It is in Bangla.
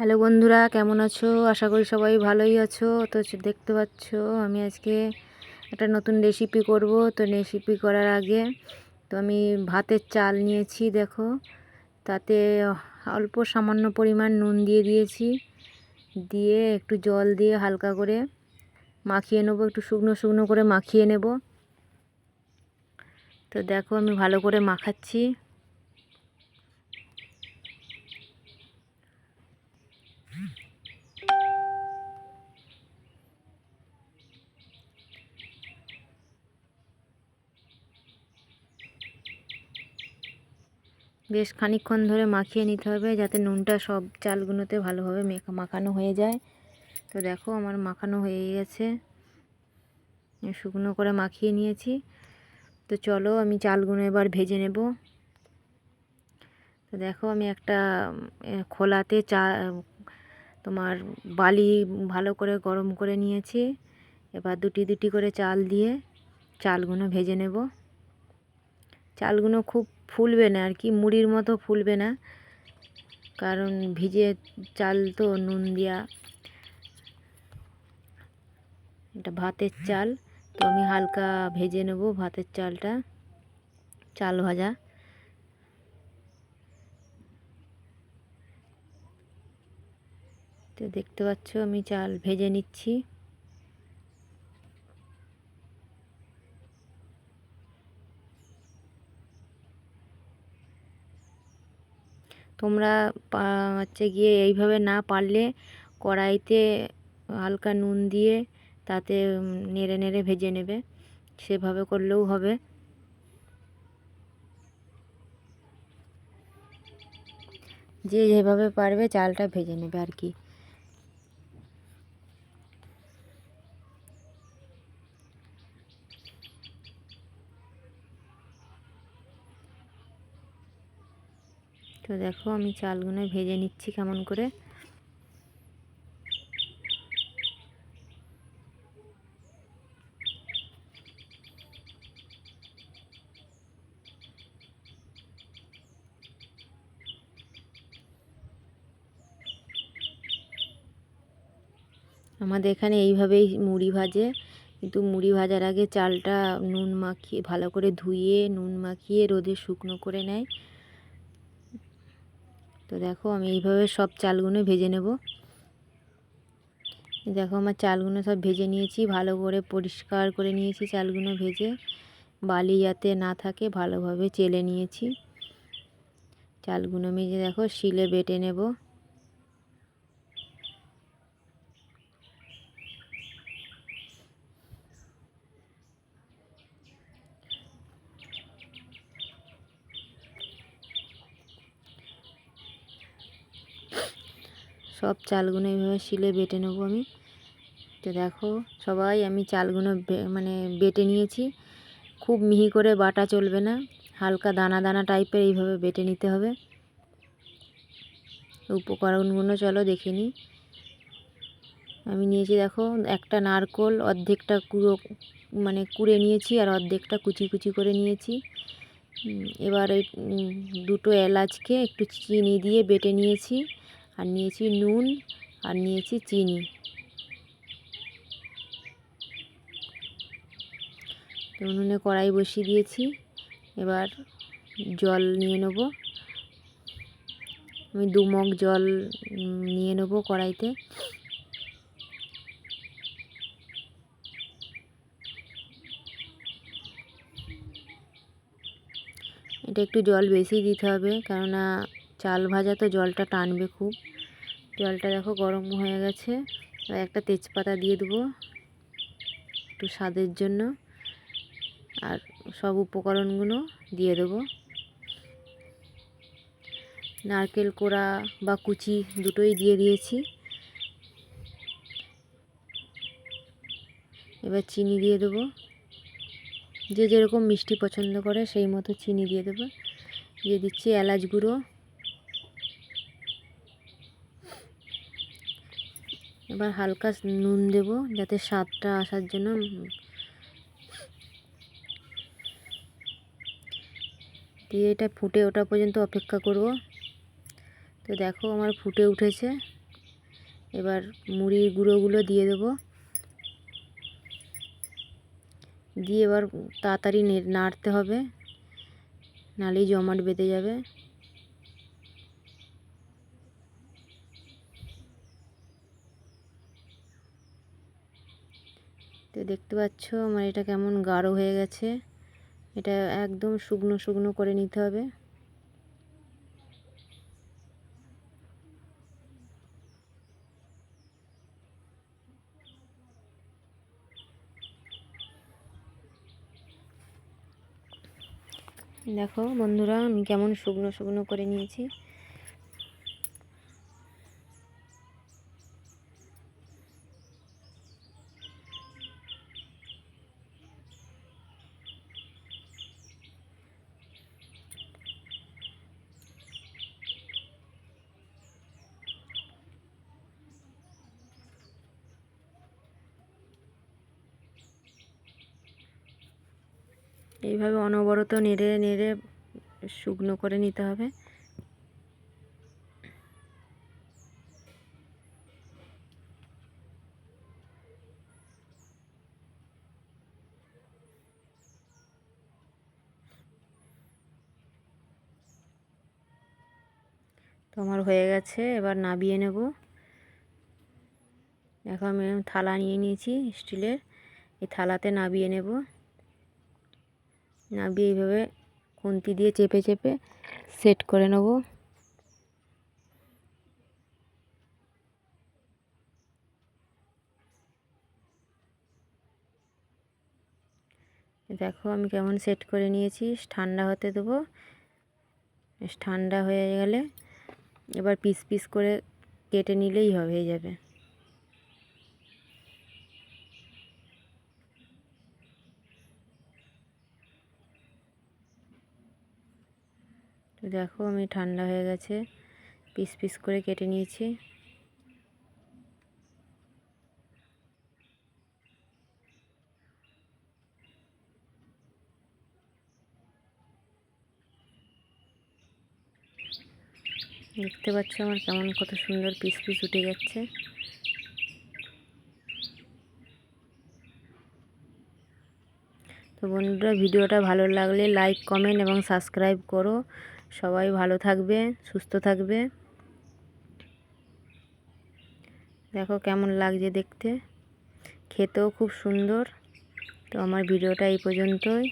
হ্যালো বন্ধুরা, কেমন আছো? আশা করি সবাই ভালোই আছো। তো দেখতে পাচ্ছ, আমি আজকে একটা নতুন রেসিপি করব। তো রেসিপি করার আগে, তো আমি ভাতের চাল নিয়েছি, দেখো। তাতে অল্প সামান্য পরিমাণ নুন দিয়ে দিয়েছি। দিয়ে একটু জল দিয়ে হালকা করে মাখিয়ে নেব, একটু শুকনো শুকনো করে মাখিয়ে নেব। তো দেখো, আমি ভালো করে মাখাচ্ছি। বেশ খানিকক্ষণ ধরে মাখিয়ে নিতে হবে যাতে নুনটা সব চালগুলোতে ভালোভাবে মেখা মাখানো হয়ে যায়। তো দেখো আমার মাখানো হয়ে গেছে। শুকনো করে মাখিয়ে নিয়েছি। তো চলো আমি চালগুলো এবার ভেজে নেব। তো দেখো আমি একটা খোলাতে চা তোমার বালি ভালো করে গরম করে নিয়েছি। এবার দুটি দুটি করে চাল দিয়ে চালগুলো ভেজে নেব। চালগুলো খুব ফুলবে না আর কি, মুড়ির মতো ফুলবে না। কারণ ভিজে চাল তো নুন দিয়া। এটা ভাতের চাল। তো আমি হালকা ভেজে নেব ভাতের চালটা। চাল ভাজা। তো দেখতে পাচ্ছ, আমি চাল ভেজে নিচ্ছি। তোমরা হচ্ছে গিয়ে এইভাবে না পারলে কড়াইতে হালকা নুন দিয়ে তাতে নেড়ে নেড়ে ভেজে নেবে। সেভাবে করলেও হবে। যে যেভাবে পারবে চালটা ভেজে নেবে আর কি। তো দেখো আমি চালগুলো ভেজে নিচ্ছি কেমন করে। আমাদের এখানে এইভাবেই মুড়ি ভাজে, কিন্তু মুড়ি ভাজার আগে চালটা নুন মাখিয়ে, ভালো করে ধুয়ে নুন মাখিয়ে রোদে শুকনো করে নেয়। তো দেখো আমি এইভাবে সব চালগুলো ভেজে নেব। দেখো আমার চালগুলো সব ভেজে নিয়েছি, ভালো করে পরিষ্কার করে নিয়েছি চালগুলো ভেজে। বালি যাতে না থাকে ভালোভাবে চেলে নিয়েছি। চালগুলো মেজে দেখো শিলে বেটে নেব। সব চালগুলো এইভাবে শিলে বেটে নেব আমি। তো দেখো, সবাই আমি চালগুলো মানে বেটে নিয়েছি। খুব মিহি করে বাটা চলবে না, হালকা দানা দানা টাইপের এইভাবে বেটে নিতে হবে। উপকরণগুলো চলো দেখে নিই। আমি নিয়েছি দেখো, একটা নারকোল, অর্ধেকটা কুড়ো মানে কুড়ে নিয়েছি আর অর্ধেকটা কুচি কুচি করে নিয়েছি। এবার এই দুটো এলাচকে একটু চিনি দিয়ে বেটে নিয়েছি। আর নিয়েছি নুন আর নিয়েছি চিনি। তো উনুনে কড়াই বসিয়ে দিয়েছি। এবার জল নিয়ে নেব। আমি দু মগ জল নিয়ে নেব কড়াইতে। এটা একটু জল বেশি দিতে হবে কেননা চাল ভাজা তো জলটা টানবে খুব। জলটা দেখো গরম হয়ে গেছে। একটা তেজপাতা দিয়ে দেবো একটু স্বাদের জন্য। আর সব উপকরণগুলো দিয়ে দেবো। নারকেল কোড়া বা কুচি দুটোই দিয়ে দিয়েছি। এবার চিনি দিয়ে দেবো। যে যেরকম মিষ্টি পছন্দ করে সেই মতো চিনি দিয়ে দেবো। দিয়ে দিচ্ছি এলাচ গুঁড়ো। এবার হালকা নুন দেব যাতে স্বাদটা আসার জন্য। দিয়ে এটা ফুটে ওঠা পর্যন্ত অপেক্ষা করব। তো দেখো আমার ফুটে উঠেছে। এবার মুড়ির গুঁড়োগুলো দিয়ে দেবো। দিয়ে এবার তাড়াতাড়ি নাড়তে হবে। নালেই জমাট বেঁধে যাবে। তো দেখতে পাচ্ছ আমার এটা কেমন গাঢ় হয়ে গেছে। এটা একদম শুকনো শুকনো করে নিতে হবে। দেখো বন্ধুরা, আমি কেমন শুকনো শুকনো করে নিয়েছি। এইভাবে অনবরত নেড়ে নেড়ে শুকনো করে নিতে হবে। তো আমার হয়ে গেছে, এবার নাবিয়ে নেব। দেখো আমি থালা নিয়ে নিয়েছি স্টিলের, এই থালাতে নাবিয়ে নেব। নাবিয়ে এইভাবে খুন্তি দিয়ে চেপে চেপে সেট করে নেব। দেখো আমি কেমন সেট করে নিয়েছি, ঠান্ডা হতে দেবো। ঠান্ডা হয়ে গেলে এবার পিস পিস করে কেটে নিলেই হবে হয়ে যাবে। তো দেখো আমি ঠান্ডা হয়ে গেছে, পিস পিস করে কেটে নিয়েছি। দেখতে পাচ্ছ আমার কেমন কত সুন্দর পিস পিস উঠে যাচ্ছে। তো বন্ধুরা, ভিডিওটা ভালো লাগলে লাইক কমেন্ট এবং সাবস্ক্রাইব করো। সবাই ভালো থাকবে, সুস্থ থাকবে। দেখো কেমন লাগছে দেখতে। খেতেও খুব সুন্দর। তো আমার ভিডিওটা এই পর্যন্তই।